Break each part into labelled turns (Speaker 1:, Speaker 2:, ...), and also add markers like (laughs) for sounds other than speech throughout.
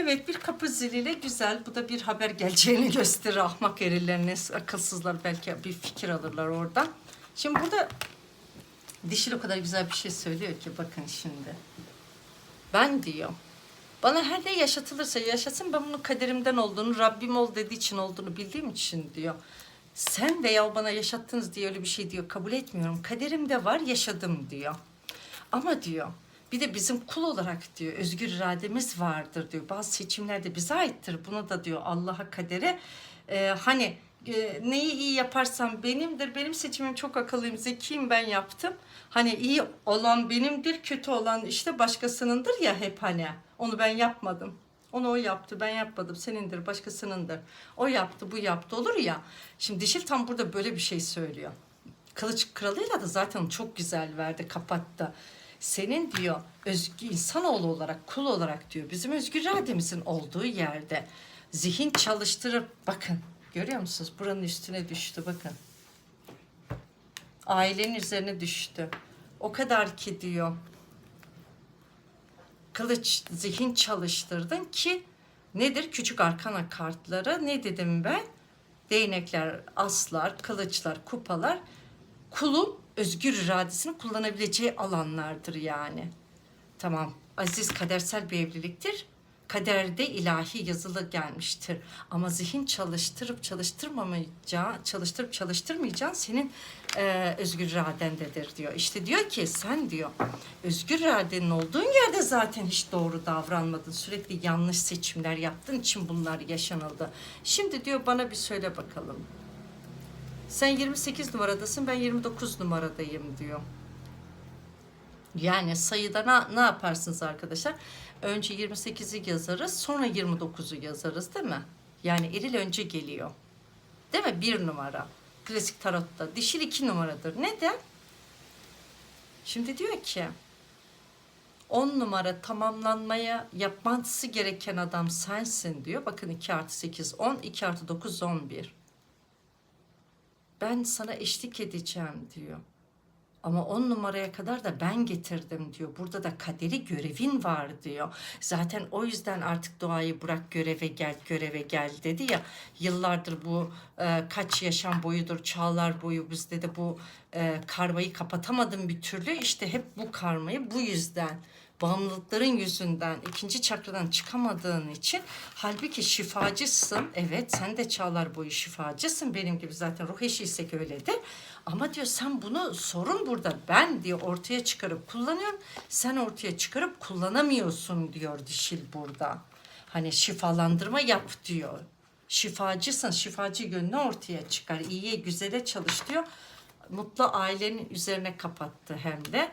Speaker 1: Evet bir kapı ziliyle güzel. Bu da bir haber geleceğini (laughs) gösterir ahmak erillerine. Akılsızlar belki bir fikir alırlar oradan. Şimdi burada dişil o kadar güzel bir şey söylüyor ki bakın şimdi. Ben diyor. Bana her ne yaşatılırsa yaşasın ben bunun kaderimden olduğunu, Rabbim ol dediği için olduğunu bildiğim için diyor. Sen veya bana yaşattınız diye öyle bir şey diyor kabul etmiyorum. Kaderimde var yaşadım diyor. Ama diyor bir de bizim kul olarak diyor özgür irademiz vardır diyor. Bazı seçimler de bize aittir. Bunu da diyor Allah'a kadere e, hani e, neyi iyi yaparsam benimdir. Benim seçimim çok akıllıyım, zekiyim ben yaptım. Hani iyi olan benimdir, kötü olan işte başkasınındır ya hep hani. Onu ben yapmadım. Onu o yaptı, ben yapmadım. Senindir, başkasınındır. O yaptı, bu yaptı olur ya. Şimdi Dişil tam burada böyle bir şey söylüyor. Kılıç kralıyla da zaten çok güzel verdi, kapattı. Senin diyor özgü insanoğlu olarak, kul olarak diyor bizim özgür irademizin olduğu yerde zihin çalıştırıp bakın görüyor musunuz? Buranın üstüne düştü bakın. Ailenin üzerine düştü. O kadar ki diyor kılıç zihin çalıştırdın ki nedir? Küçük arkana kartları ne dedim ben? Değnekler, aslar, kılıçlar, kupalar kulun özgür iradesini kullanabileceği alanlardır yani. Tamam. Aziz kadersel bir evliliktir. Kaderde ilahi yazılı gelmiştir. Ama zihin çalıştırıp çalıştırmamayacağı, çalıştırıp çalıştırmayacağın senin e, özgür iradendedir diyor. İşte diyor ki sen diyor özgür iradenin olduğun yerde zaten hiç doğru davranmadın. Sürekli yanlış seçimler yaptığın için bunlar yaşanıldı. Şimdi diyor bana bir söyle bakalım. Sen 28 numaradasın ben 29 numaradayım diyor. Yani sayıda ne, ne yaparsınız arkadaşlar? Önce 28'i yazarız sonra 29'u yazarız değil mi? Yani eril önce geliyor. Değil mi? Bir numara. Klasik tarotta. Dişil iki numaradır. Neden? Şimdi diyor ki 10 numara tamamlanmaya yapması gereken adam sensin diyor. Bakın 2 artı 8 10, 2 artı 9 11 ben sana eşlik edeceğim diyor. Ama on numaraya kadar da ben getirdim diyor. Burada da kaderi görevin var diyor. Zaten o yüzden artık duayı bırak göreve gel, göreve gel dedi ya. Yıllardır bu e, kaç yaşam boyudur, çağlar boyu bizde de bu e, karmayı kapatamadım bir türlü. İşte hep bu karmayı bu yüzden bağımlılıkların yüzünden ikinci çakradan çıkamadığın için halbuki şifacısın. Evet sen de çağlar boyu şifacısın. Benim gibi zaten ruh eşiysek öyledir. Ama diyor sen bunu sorun burada. Ben diyor ortaya çıkarıp kullanıyorum. Sen ortaya çıkarıp kullanamıyorsun diyor dişil burada. Hani şifalandırma yap diyor. Şifacısın. Şifacı yönünü ortaya çıkar. İyiye güzele çalış diyor. Mutlu ailenin üzerine kapattı hem de.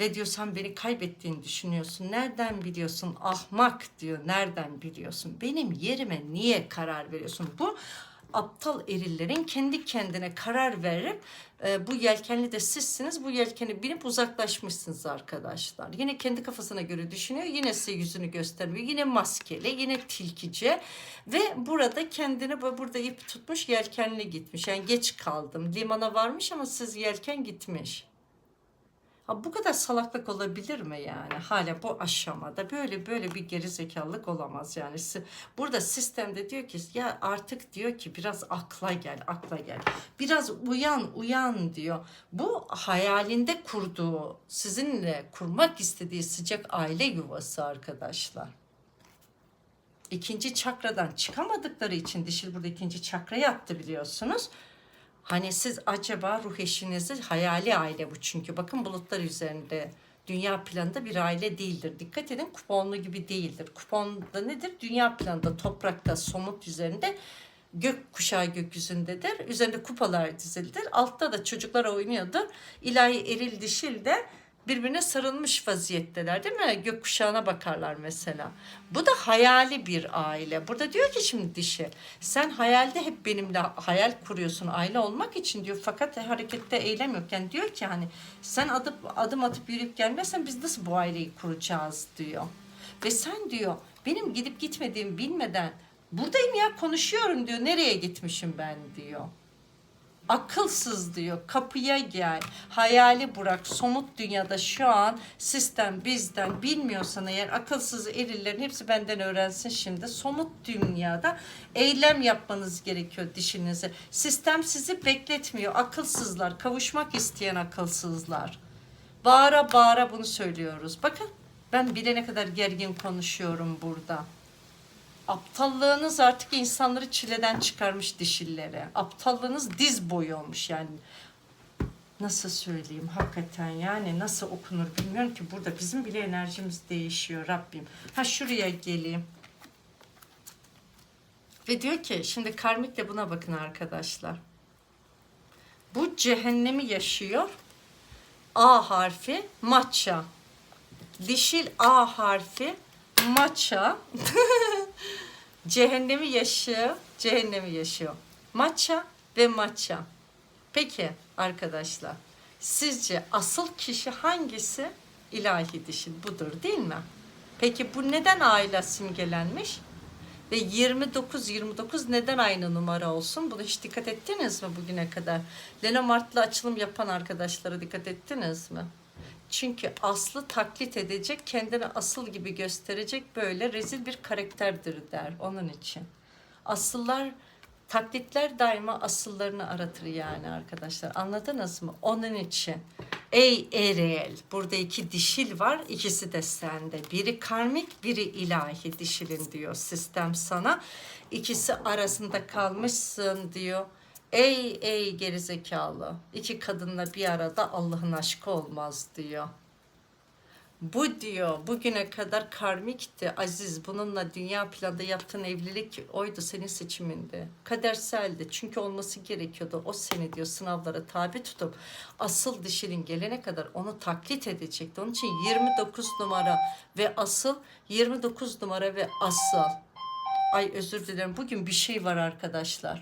Speaker 1: Ve diyor sen beni kaybettiğini düşünüyorsun. Nereden biliyorsun? Ahmak diyor. Nereden biliyorsun? Benim yerime niye karar veriyorsun? Bu aptal erillerin kendi kendine karar verip e, bu yelkenli de sizsiniz. Bu yelkeni binip uzaklaşmışsınız arkadaşlar. Yine kendi kafasına göre düşünüyor. Yine size yüzünü göstermiyor. Yine maskeli, yine tilkice ve burada kendini burada ip tutmuş yelkenli gitmiş. Yani geç kaldım. Limana varmış ama siz yelken gitmiş. Bu kadar salaklık olabilir mi yani? Hala bu aşamada böyle böyle bir geri zekalılık olamaz yani. Burada sistemde diyor ki ya artık diyor ki biraz akla gel, akla gel. Biraz uyan, uyan diyor. Bu hayalinde kurduğu, sizinle kurmak istediği sıcak aile yuvası arkadaşlar. İkinci çakradan çıkamadıkları için dişil burada ikinci çakraya attı biliyorsunuz. Hani siz acaba ruh eşinizi hayali aile bu çünkü bakın bulutlar üzerinde dünya planında bir aile değildir. Dikkat edin kuponlu gibi değildir. Kuponda nedir? Dünya planında toprakta somut üzerinde gök kuşağı gökyüzündedir. Üzerinde kupalar dizilidir. Altta da çocuklar oynuyordur. İlahi eril dişil de birbirine sarılmış vaziyetteler değil mi? Gökkuşağına bakarlar mesela. Bu da hayali bir aile. Burada diyor ki şimdi dişi sen hayalde hep benimle hayal kuruyorsun aile olmak için diyor. Fakat harekette eylem yok. Yani diyor ki hani sen adım, adım atıp yürüyüp gelmezsen biz nasıl bu aileyi kuracağız diyor. Ve sen diyor benim gidip gitmediğimi bilmeden buradayım ya konuşuyorum diyor. Nereye gitmişim ben diyor. Akılsız diyor. Kapıya gel. Hayali bırak. Somut dünyada şu an sistem bizden bilmiyorsan eğer akılsız erillerin hepsi benden öğrensin şimdi. Somut dünyada eylem yapmanız gerekiyor dişinizi. Sistem sizi bekletmiyor. Akılsızlar. Kavuşmak isteyen akılsızlar. Bağıra bağıra bunu söylüyoruz. Bakın ben bilene kadar gergin konuşuyorum burada. Aptallığınız artık insanları çileden çıkarmış dişillere. Aptallığınız diz boyu olmuş yani. Nasıl söyleyeyim hakikaten yani nasıl okunur bilmiyorum ki burada bizim bile enerjimiz değişiyor Rabbim. Ha şuraya geleyim. Ve diyor ki şimdi karmik de buna bakın arkadaşlar. Bu cehennemi yaşıyor. A harfi matcha. Dişil A harfi matcha. (laughs) cehennemi yaşıyor. Cehennemi yaşıyor. Matcha ve matcha. Peki arkadaşlar. Sizce asıl kişi hangisi? İlahi dişil budur değil mi? Peki bu neden aile simgelenmiş? Ve 29 29 neden aynı numara olsun? Bunu hiç dikkat ettiniz mi bugüne kadar? Lenormand'la açılım yapan arkadaşlara dikkat ettiniz mi? Çünkü aslı taklit edecek, kendini asıl gibi gösterecek böyle rezil bir karakterdir der onun için. Asıllar, taklitler daima asıllarını aratır yani arkadaşlar. Anladınız mı? Onun için. Ey Erel, burada iki dişil var, ikisi de sende. Biri karmik, biri ilahi dişilin diyor sistem sana. İkisi arasında kalmışsın diyor. Ey ey gerizekalı. İki kadınla bir arada Allah'ın aşkı olmaz diyor. Bu diyor bugüne kadar karmikti Aziz. Bununla dünya planda yaptığın evlilik oydu senin seçiminde. Kaderseldi çünkü olması gerekiyordu. O seni diyor sınavlara tabi tutup asıl dişinin gelene kadar onu taklit edecekti. Onun için 29 numara ve asıl 29 numara ve asıl. Ay özür dilerim bugün bir şey var arkadaşlar.